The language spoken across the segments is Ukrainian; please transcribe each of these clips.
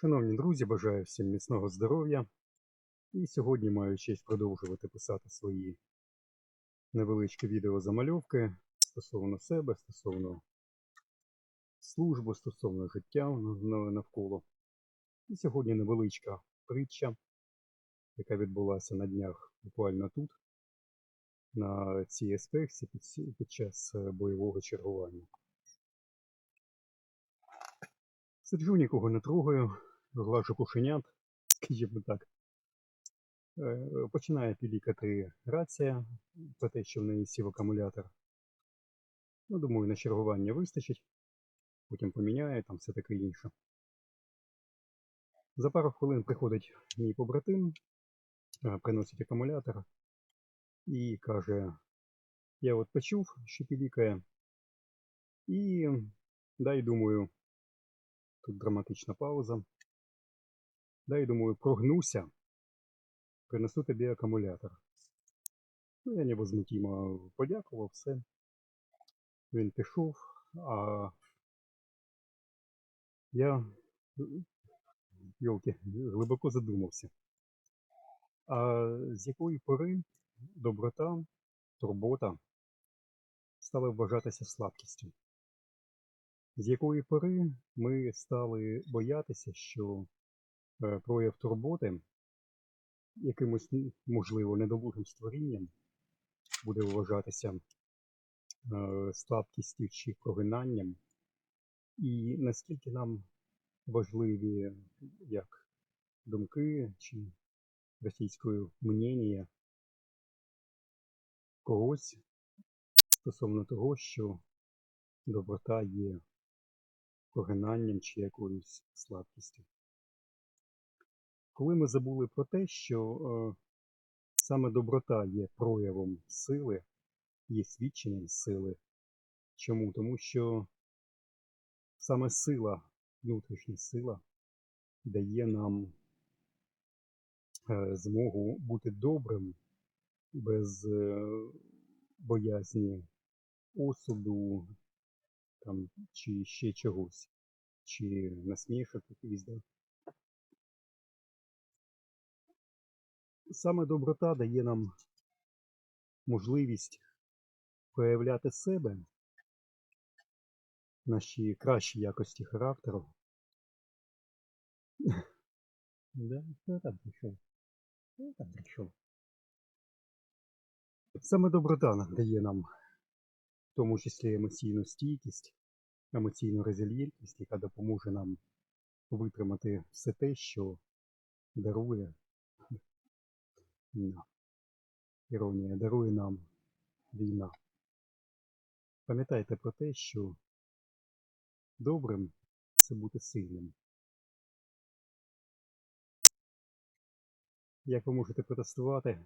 Шановні друзі, бажаю всім міцного здоров'я. І сьогодні маю честь продовжувати писати свої невеличкі відеозамальовки стосовно себе, стосовно служби, стосовно життя навколо. І сьогодні невеличка притча, яка відбулася на днях буквально тут, на цій аспекті під, час е, бойового чергування. Сиджу, нікого не трогаю, глажу кошенят, скажімо так. Е, Починає пілікати рація про те, що в неї сів акумулятор. Ну, думаю, на чергування вистачить, потім поміняє, там все таке інше. За пару хвилин приходить мій побратим, е, приносить акумулятор і каже: Я от почув, що пілікає, і дай думаю, тут драматична пауза. Дай думаю, прогнуся, принесу тобі акумулятор. Ну, я невозмутимо подякував, все. Він пішов, а я, йолки, глибоко задумався. А з якої пори доброта, турбота стали вважатися слабкістю? З якої пори ми стали боятися, що прояв турботи якимось, можливо, недолугим створінням буде вважатися е, слабкістю чи прогинанням, і наскільки нам важливі як думки чи російською мнення когось стосовно того, що доброта є прогинанням чи якоюсь слабкістю. Коли ми забули про те, що е, саме доброта є проявом сили, є свідченням сили. Чому? Тому що саме сила, внутрішня сила дає нам е, змогу бути добрим без е, боязні осуду там, чи ще чогось, чи насмішок якихось. Да? Саме доброта дає нам можливість проявляти себе, наші кращі якості характеру. Да, хто там прийшов? Хто там прийшов? Саме доброта дає нам, в тому числі емоційну стійкість, емоційну резильєнтність, яка допоможе нам витримати все те, що дарує війна. Іронія дарує нам війна. Пам'ятайте про те, що добрим це бути сильним. Як ви можете протестувати?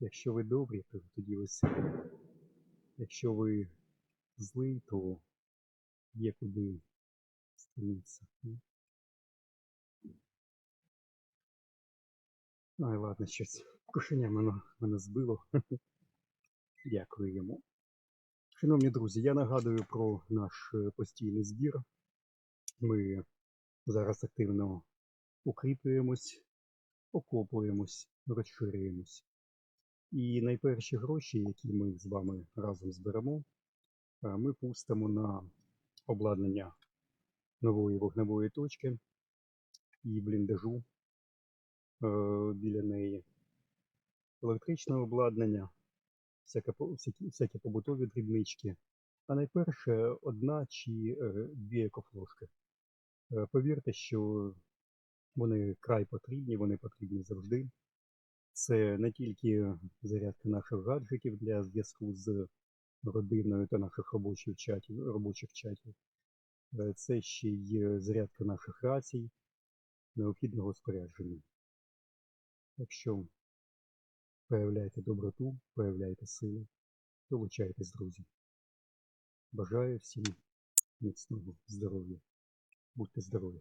Якщо ви добрі, то тоді ви сильні. Якщо ви злий, то є куди стремитися. М? Ай, ладно, щось. Кошеня мене, мене збило. Дякую йому. Шановні друзі, я нагадую про наш е, постійний збір. Ми зараз активно укріплюємось, окопуємось, розширюємось. І найперші гроші, які ми з вами разом зберемо, е, ми пустимо на обладнання нової вогневої точки і бліндажу біля неї, електричне обладнання, всяке, всякі, всякі побутові дрібнички, а найперше одна чи е, дві екофлошки. Е, Повірте, що вони край потрібні, вони потрібні завжди. Це не тільки зарядка наших гаджетів для зв'язку з родиною та наших робочих чатів, робочих чатів. Е, Це ще й зарядка наших рацій, необхідного спорядження. Так проявляєте доброту, проявляйте силу, долучайтесь, друзі. Бажаю всім міцного здоров'я. Будьте здорові!